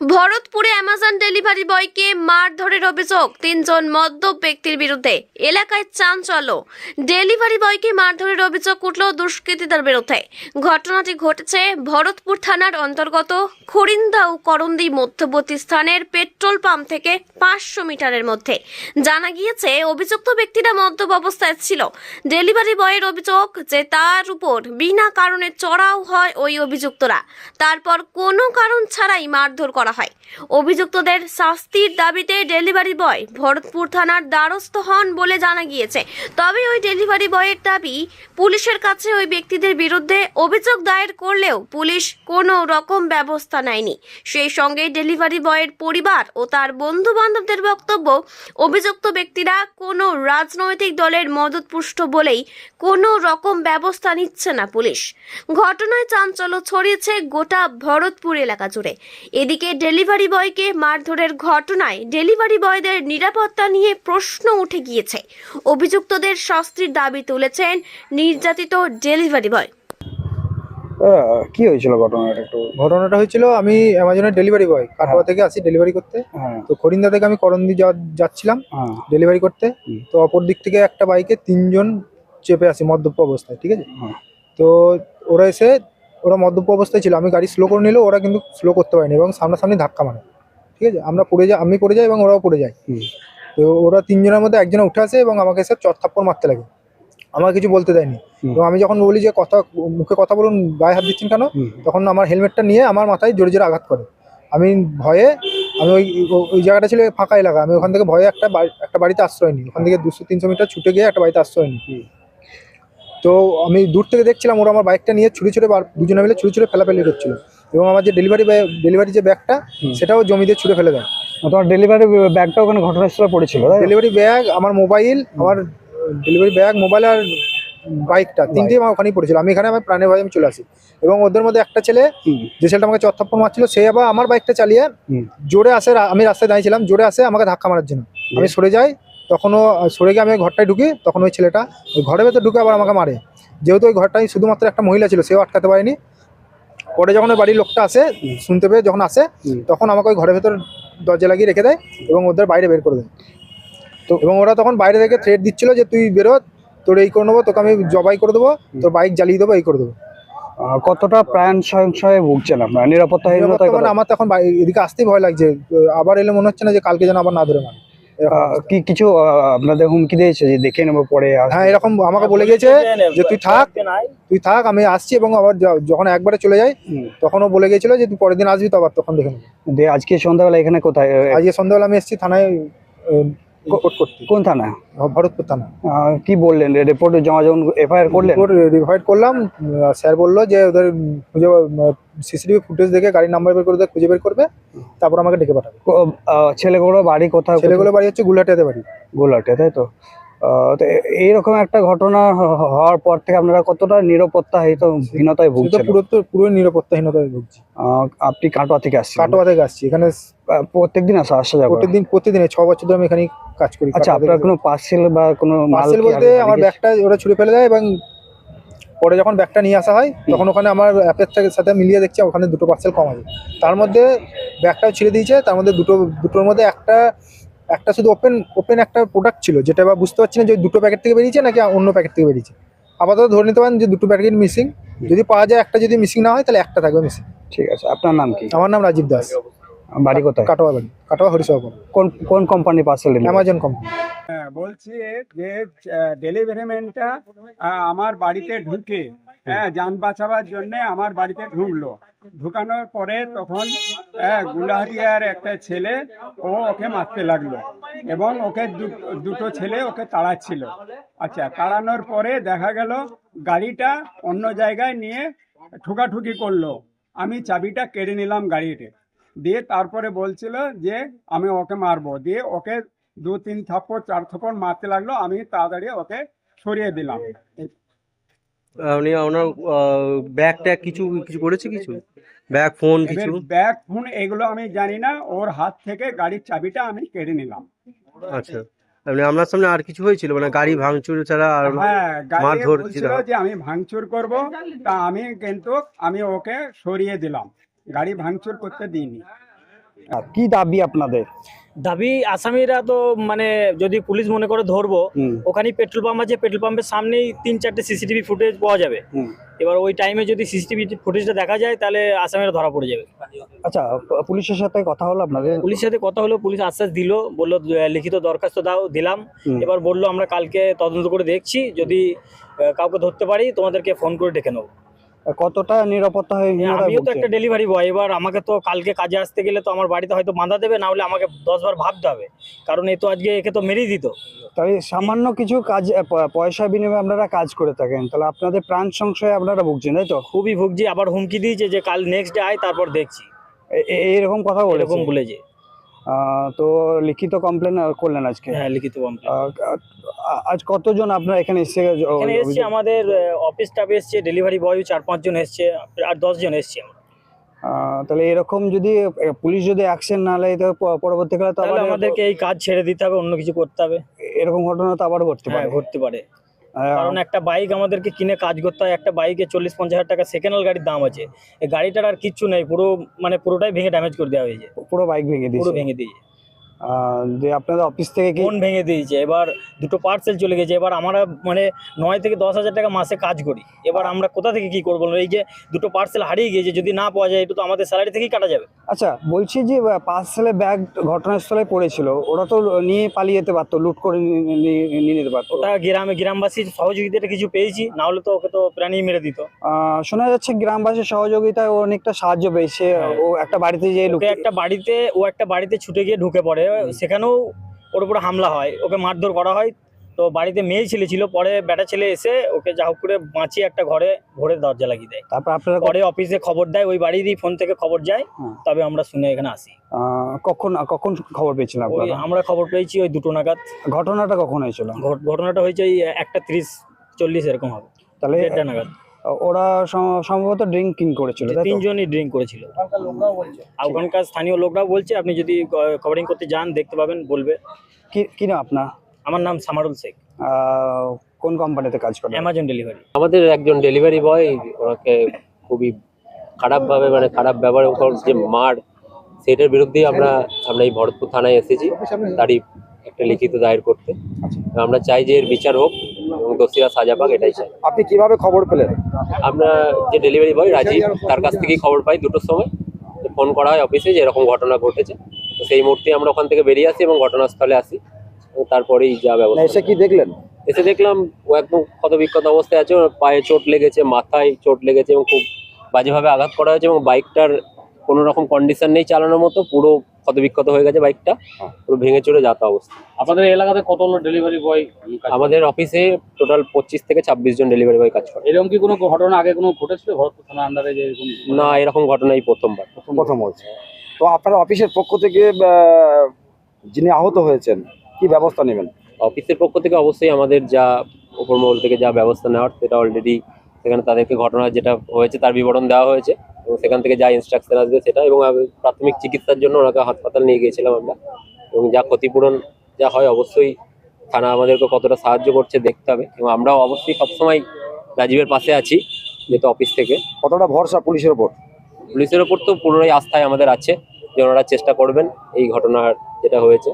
ভরতপুরে Amazon delivery বয়কে মারধরের অভিযোগ তিনজন মদ্যপ ব্যক্তির বিরুদ্ধে। এলাকায় চাঞ্চল্য। ডেলিভারি বয়কে মারধরের অভিযোগ উঠল দুষ্কৃতীদের বিরুদ্ধে। ঘটনাটি ঘটেছে ভরতপুর থানার অন্তর্গত খরিন্দা ও করন্দি মধ্যবর্তী স্থানের পেট্রোল পাম্প থেকে পাঁচশো মিটারের মধ্যে। জানা গিয়েছে, অভিযুক্ত ব্যক্তিরা মদ্যপ অবস্থায় ছিল। ডেলিভারি বয়ের অভিযোগ যে তার উপর বিনা কারণে চড়াও হয় ওই অভিযুক্তরা। তারপর কোনো কারণ ছাড়াই মারধর করা হয়। অভিযুক্তদের শাস্তির দাবিতে ডেলিভারি বয় ভরতপুর থানার দ্বারস্থ হন বলে জানা গিয়েছে। তবে ওই ডেলিভারি বয়ের দাবি, পুলিশের কাছে ওই ব্যক্তিদের বিরুদ্ধে অভিযোগ দায়ের করলেও পুলিশ কোনো রকম ব্যবস্থা নেয়নি। সেই সঙ্গে ডেলিভারি বয়ের পরিবার ও তার বন্ধু বান্ধবদের বক্তব্য, অভিযুক্ত ব্যক্তিরা কোনো রাজনৈতিক দলের মদতপুষ্ট বলেই কোনো রকম ব্যবস্থা নিচ্ছে না পুলিশ। ঘটনায় চাঞ্চল্য ছড়িয়েছে গোটা ভরতপুর এলাকা জুড়ে। এদিকে ডেলিভারি বয়কে মারধরের ঘটনায় ডেলিভারি বয়দের নিরাপত্তা নিয়ে প্রশ্ন উঠে গিয়েছে। অভিযুক্তদের শাস্তির দাবি তুলেছেন নির্যাতিত ডেলিভারি বয়। কি হয়েছিল ঘটনাটা একটু? ঘটনাটা হয়েছিল আমি অ্যামাজনের ডেলিভারি বয় কাটোয়া থেকে আসি ডেলিভারি করতে। হ্যাঁ। তো খরিন্দা থেকে আমি করন্দি যাওয়া- যাচ্ছিলাম হ্যাঁ। ডেলিভারি করতে। তো অপর দিক থেকে একটা বাইকে তিনজন চেপে আসি মদ্যপ অবস্থায় ঠিক আছে? হ্যাঁ। তো ওরা এসে ওরা মদ্যপ অবস্থায় ছিল। আমি গাড়ি স্লো করে নিলেও ওরা কিন্তু স্লো করতে পারেনি এবং সামনাসামনি ধাক্কা মারে। ঠিক আছে? আমরা পড়ে যাই আমি পড়ে যাই এবং ওরাও পড়ে যায়। তো ওরা তিনজনের মধ্যে একজন উঠে আসে এবং আমাকে এসে চট থাপ্পড় মারতে লাগে। আমার কিছু বলতে দেয়নি। এবং আমি যখন বলি যে কথা মুখে কথা বলুন গায়ে হাত দিচ্ছেন কেন? তখন আমার হেলমেটটা নিয়ে আমার মাথায় জোরে জোরে আঘাত করে। আমি ভয়ে আমি ওই ওই জায়গাটা ছিল ফাঁকা এলাকা। আমি ওখান থেকে ভয়ে একটা বাড়ি- একটা বাড়িতে আশ্রয় নিই। ওখান থেকে দুশো তিনশো মিটার ছুটে গিয়ে একটা বাড়িতে আশ্রয় নিই। তো আমি দূর থেকে দেখছিলাম ওরা আমার বাইকটা নিয়ে ছুড়ে ছুটে দুজনে মিলে ছুড়ে ছুড়ে ফেলাফেলি করছিল। এবং আমার যে ডেলিভারি ডেলিভারি যে ব্যাগটা। সেটাও জমিতে ছুড়ে ফেলে দেয়। তোমার ডেলিভারি ব্যাগটা ওখানে ঘটনাস্থলে পড়েছিল ডেলিভারি ব্যাগ আমার মোবাইল আমার ডেলিভারি ব্যাগ মোবাইল আর বাইকটা তিনটেই আমার ওখানেই পড়েছিল। আমি এখানে আমার প্রাণের ভয়ে আমি চলে আসি। এবং ওদের মধ্যে একটা ছেলে যে ছেলেটা আমাকে চত্থাপ্পর মারছিল সে আবার আমার বাইকটা চালিয়ে জোরে আসে আমি রাস্তায় দাঁড়িয়েছিলাম জোরে আসে আমাকে ধাক্কা মারার জন্য। আমি সরে যাই তখনও সরে গিয়ে আমি ওই ঘরটায় ঢুকি তখন ওই ছেলেটা ওই ঘরের ভেতর ঢুকে আবার আমাকে মারে। যেহেতু ওই ঘরটায় শুধুমাত্র একটা মহিলা ছিল সেও আটকাতে পারেনি। পরে যখন ওই বাড়ির লোকটা আসে শুনতে পেয়ে যখন আসে তখন আমাকে ওই ঘরের ভেতর দরজা লাগিয়ে রেখে দেয় এবং ওদের বাইরে বের করে দেয়। তো এবং ওরা তখন বাইরে থেকে থ্রেট দিচ্ছিল যে তুই বেরো তোর এই করে নেব তোকে আমি জবাই করে দেবো তোর বাইক জ্বালিয়ে দেবো এই করে দেবো। কতটা প্রাণ সংশয়ে ভুগছেন আপনার নিরাপত্তাহীনতায় বর্তমানে আমার তো এখন বাই- এদিকে আসতেই ভয় লাগছে। আবার এলে মনে হচ্ছে না যে কালকে যেন আবার না ধরে মানে কি কিছু আপনাদের হুমকি দিয়েছে যে দেখে নেব পরে হ্যাঁ এরকম আমাকে বলে গেছে যে তুই থাক তুই থাক আমি আসছি এবং আবার যখন একবারে চলে যাই তখনও তখন ও বলে গেছিল যে তুই পরের দিন আসবি তো আবার তখন দেখে নেব। দিয়ে আজকে সন্ধ্যাবেলা এখানে কোথায়? আজকে সন্ধ্যাবেলা আমি এসেছি থানায় রিপোর্ট করতে কোন থানা ভরতপুর থানা। কি বললেন? রিপোর্ট জমা যখন এফআইআর করলেন? রিপোর্ট রিভাইড করলাম স্যার বলল যে ওদের খুঁজে সিসিটিভি ফুটেজ দেখে গাড়ির নাম্বার বের করে খুঁজে বের করবে তারপর আমাকে ডেকে পাঠাবে। ছেলেগুলো বাড়ি কোথায়? ছেলেগুলো বাড়ি হচ্ছে গুলাটিয়াতে বাড়ি। গোলাটে তাই তো? তো এইরকম একটা ঘটনা হওয়ার পর থেকে আপনারা কতটা নিরাপত্তাহীত হীনতায় ভুগছেন? পুরো পুরো নিরাপত্তাহীনতায় ভুগছি। আপনি কাটোয়া থেকে আসছেন। কাটোয়া থেকে আসছি। এখানে প্রত্যেকদিন আসা আসা যাবে প্রতিদিন প্রতিদিন ছ বছর ধরে আমি এখানে কাজ করি আচ্ছা আপনার কোনো পার্সেল বা কোনো পার্সেল বলতে আমার ব্যাগটা ওরা ছুড়ে ফেলে দেয় এবং পরে যখন ব্যাগটা নিয়ে আসা হয় তখন ওখানে আমার অ্যাপের সাথে মিলিয়ে দেখছি ওখানে দুটো পার্সেল কম আছে। তার মধ্যে ব্যাগটাও ছিঁড়ে দিয়েছে তার মধ্যে দুটো দুটোর মধ্যে একটা একটা শুধু ওপেন ওপেন একটা প্রোডাক্ট ছিল যেটা বা বুঝতে পারছি না যে দুটো প্যাকেট থেকে বেরিয়েছে নাকি অন্য প্যাকেট থেকে বেরিয়েছে। আপাতত ধরে নিতে পারেন যে দুটো প্যাকেট মিসিং যদি পাওয়া যায় একটা যদি মিসিং না হয় তাহলে একটা থাকবে মিসিং ঠিক আছে আপনার নাম কি? আমার নাম রাজীব দাস। বাড়ি কোথায়? কাটোয়া বাড়ি কাটোয়া কোন কোন কোম্পানি পার্সেল অ্যামাজন কোম্পানি হ্যাঁ বলছি যে ডেলিভারি ম্যানটা আমার বাড়িতে ঢুকে হ্যাঁ যান বাঁচাবার জন্য আমার বাড়িতে ঢুকলো। ঢুকানোর পরে তখন হ্যাঁ, গুলাহাটিয়ার একটা ছেলে ও ওকে মারতে লাগল এবং ওকে দু- দুটো ছেলে ওকে তাড়াচ্ছিল। আচ্ছা তাড়ানোর পরে দেখা গেল গাড়িটা অন্য জায়গায় নিয়ে ঠুকাঠুকি করল। আমি চাবিটা কেড়ে নিলাম গাড়িতে। দিয়ে তারপরে বলছিল যে আমি ওকে মারবো। দিয়ে ওকে দু তিন থাপ্পড় চার থাপ্পড় মারতে লাগল। আমি তাড়াতাড়ি ওকে সরিয়ে দিলাম। আপনি আপনার ব্যাগ কিছু কিছু করেছে কিছু? ব্যাগ ফোন কিছু? ব্যাগ ফোন এগুলো আমি জানি না। ওর হাত থেকে গাড়ির চাবিটা আমি কেড়ে নিলাম। আচ্ছা। আপনি আপনার সামনে আর কিছু হয়েছিল? মানে গাড়ি ভাঙচুর ছাড়া আর হ্যাঁ মারধর বলছিল যে আমি ভাঙচুর করব। তা আমি কিন্তু আমি ওকে সরিয়ে দিলাম। গাড়ি ভাঙচুর করতে দিইনি। কি দাবি আপনাদের? দাবি আসামিরা তো মানে যদি পুলিশ মনে করে ধরবো ওখানে পেট্রোল পাম্প আছে পেট্রোল পাম্পের সামনেই তিন চারটে সিসিটিভি ফুটেজ পাওয়া যাবে। এবার ওই টাইমে যদি সিসিটিভি ফুটেজটা দেখা যায় তাহলে আসামিরা ধরা পড়ে যাবে। আচ্ছা পুলিশের সাথে কথা হলো আপনাদের? পুলিশের সাথে কথা হলো পুলিশ আশ্বাস দিল বলল লিখিত দরখাস্ত দাও দিলাম। এবার বলল আমরা কালকে তদন্ত করে দেখছি যদি কাউকে ধরতে পারি তোমাদেরকে ফোন করে ডেকে নেব। কতটা নিরাপত্তা হয়ে আমিও তো একটা ডেলিভারি বয় এবার আমাকে তো কালকে কাজে আসতে গেলে তো আমার বাড়িতে হয়তো বাঁধা দেবে না হলে আমাকে দশবার ভাবতে হবে। কারণ এ তো আজকে একে তো মেরেই দিত। তাই সামান্য কিছু কাজ পয়সা বিনিময়ে আপনারা কাজ করে থাকেন। তাহলে আপনাদের প্রাণ সংশয়ে আপনারা ভুগছেন তাই তো? খুবই ভুগছি আবার হুমকি দিয়েছে যে কাল নেক্সট ডে আয় তারপর দেখছি। এ- এ- এইরকম কথা এরকম বলেছেন বলেছে। তো লিখিত কমপ্লেন করলেন আজকে? হ্যাঁ লিখিত আ- আজ কতজন আপনারা এখানে এসে এখানে এসছে আমাদের অফিস স্টাফ এসছে ডেলিভারি বয় চার পাঁচজন এসছে আর দশজন এসছে আহ, তাহলে এরকম যদি পুলিশ যদি অ্যাকশন না নেয় তো পরবর্তীকালে তো তাহলে আমাদেরকে এই কাজ ছেড়ে দিতে হবে অন্য কিছু করতে হবে। এরকম ঘটনা তো আবার ঘটতে হ্যাঁ পারে। ঘটতে পারে। কারণ একটা বাইক আমাদেরকে কিনে কাজ করতে হয় একটা বাইকে চল্লিশ পঞ্চাশ হাজার টাকা সেকেন্ড হ্যান্ড গাড়ির দাম আছে। এই গাড়িটার আর কিচ্ছু নেই পুরো মানে পুরোটাই ভেঙে ড্যামেজ করে দেওয়া হয়েছে। পুরো বাইক ভেঙে দিয়ে পুরো ভেঙে দিয়েছে। যে আপনাদের অফিস থেকে ফোন ভেঙে দিয়েছে। এবার দুটো পার্সেল চলে গেছে। এবার আমরা মানে নয় থেকে দশ হাজার টাকা মাসে কাজ করি। এবার আমরা কোথা থেকে কি করব? এই যে দুটো পার্সেল হারিয়ে গিয়েছে যদি না পাওয়া যায় এটা তো আমাদের স্যালারি থেকেই কাটা যাবে। আচ্ছা বলছি যে পার্সেলে ব্যাগ ঘটনাস্থলে পড়েছিল। ওরা তো নিয়ে পালিয়ে যেতে পারতো লুট করে নিয়ে- নিতে পারতো। ওটা গ্রামে গ্রামবাসীর সহযোগিতাটা কিছু পেয়েছি না হলে তো ওকে তো প্রাণী মেরে দিত। শোনা যাচ্ছে গ্রামবাসীর সহযোগিতায় ও অনেকটা সাহায্য পেয়েছে। হ্যাঁ। ও একটা বাড়িতে যেয়ে একটা বাড়িতে ও একটা বাড়িতে ছুটে গিয়ে ঢুকে পড়ে। সেখানেও ওর উপরে হামলা হয়। ওকে মারধর করা হয়। তো বাড়িতে মেয়ে ছেলে ছিল। পরে বেটা ছেলে এসে ওকে যা হোক করে বাঁচিয়ে একটা ঘরে ঘরে দরজা লাগিয়ে দেয়। তারপর আপনারা পরে অফিসে খবর দেয়। ওই বাড়িরই ফোন থেকে খবর যায়। তবে আমরা শুনে এখানে আসি। কখন কখন খবর পেয়েছিলেন ওই আমরা খবর পেয়েছি ওই দুটো নাগাদ। ঘটনাটা কখন হয়েছিল? ঘটনাটা হয়েছে ওই একটা ত্রিশ চল্লিশ এরকম হবে। তাহলে দেড়টা নাগাদ। ওরা সম- সম্ভবত ড্রিঙ্কিং করেছিল তিনজনই ড্রিঙ্ক করেছিল। ওখানকার স্থানীয় লোকরাও বলছে আপনি যদি কভারিং করতে যান দেখতে পাবেন বলবে। কি কি না আপনার? আমার নাম সামারুল শেখ। আহ, কোন কোম্পানিতে কাজ করেন অ্যামাজন ডেলিভারি আমাদের একজন ডেলিভারি বয় ওনাকে খুবই খারাপভাবে মানে খারাপ ব্যবহার যে মার সেটার বিরুদ্ধে আমরা আমরা এই ভরতপুর থানায় এসেছি। তারই একটা লিখিত দায়ের করতে। আমরা চাই যে এর বিচার হোক এবং দোষীরা সাজা পাক এটাই চাই। আপনি কীভাবে খবর পেলেন? আমরা যে ডেলিভারি বয় রাজীব তার কাছ থেকেই খবর পাই দুটোর সময়। ফোন করা হয় অফিসে যে এরকম ঘটনা ঘটেছে। তো সেই মুহূর্তে আমরা ওখান থেকে বেরিয়ে আসি এবং ঘটনাস্থলে আসি। তারপরেই যা ব্যবস্থা এসে কি দেখলেন? এসে দেখলাম ও একদম ক্ষতবিক্ষত অবস্থায় আছে ওর পায়ে চোট লেগেছে মাথায় চোট লেগেছে এবং খুব বাজেভাবে আঘাত করা হয়েছে এবং বাইকটার কোনো রকম কন্ডিশন নেই চালানোর মতো পুরো ক্ষতবিক্ষত হয়ে গেছে বাইকটা পুরো ভেঙে চড়ে যাতা অবস্থা। আপনাদের এলাকাতে কত হলো ডেলিভারি বয় আমাদের অফিসে টোটাল পঁচিশ থেকে ছাব্বিশ জন ডেলিভারি বয় কাজ করে। এরকম কি কোনো ঘটনা আগে কোনো ঘটেছিল? ভরতপুর থানা আন্ডারে যে এরকম না এরকম ঘটনাই প্রথমবার। প্রথম। হচ্ছে তো আপনার অফিসের পক্ষ থেকে যিনি আহত হয়েছেন কি ব্যবস্থা নেবেন? অফিসের পক্ষ থেকে অবশ্যই আমাদের যা উপর মহল থেকে যা ব্যবস্থা নেওয়ার সেটা অলরেডি সেখানে তাদেরকে ঘটনা যেটা হয়েছে তার বিবরণ দেওয়া হয়েছে। এবং সেখান থেকে যা ইনস্ট্রাকশন আসবে সেটা এবং প্রাথমিক চিকিৎসার জন্য ওনাকে হাসপাতাল নিয়ে গিয়েছিলাম আমরা। এবং যা ক্ষতিপূরণ যা হয় অবশ্যই থানা আমাদেরকে কতটা সাহায্য করছে দেখতে হবে। এবং আমরাও অবশ্যই সবসময় রাজীবের পাশে আছি যেহেতু অফিস থেকে। কতটা ভরসা পুলিশের ওপর? পুলিশের ওপর তো পুনরায় আস্থায় আমাদের আছে যে ওনারা চেষ্টা করবেন এই ঘটনার যেটা হয়েছে।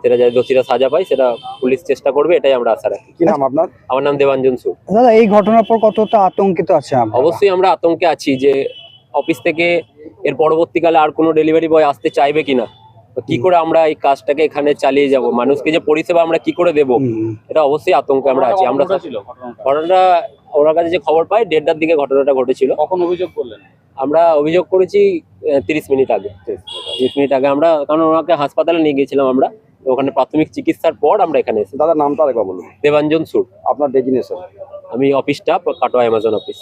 সেটা যাতে দোষীরা সাজা পায় সেটা পুলিশ চেষ্টা করবে এটাই আমরা আশা রাখি। কি নাম আপনার? আমার নাম দেবাঞ্জন সুর দাদা এই ঘটনার পর কতটা আতঙ্কিত আছে অবশ্যই আমরা আতঙ্কে আছি যে অফিস থেকে এর পরবর্তীকালে আর কোনো ডেলিভারি বয় আসতে চাইবে কিনা? তো কি করে আমরা এই কাজটাকে এখানে চালিয়ে যাব? মানুষকে যে পরিষেবা আমরা কি করে দেব? এটা অবশ্যই আতঙ্কে আমরা আছি। আমরা ঘটনাটা ওনার কাছে যে খবর পাই দেড়টার দিকে ঘটনাটা ঘটেছিল। কখন অভিযোগ করলেন? আমরা অভিযোগ করেছি তিরিশ মিনিট আগে। তিরিশ মিনিট আগে আমরা কারণ ওনাকে হাসপাতালে নিয়ে গিয়েছিলাম আমরা। ওখানে প্রাথমিক চিকিৎসার পর আমরা এখানে এসেছি। দাদার নামটা আরেকবার বলুন। দেবাঞ্জন সুর। আপনার ডেজিনেশন আমি অফিসটা কাটোয়া অ্যামাজন অফিস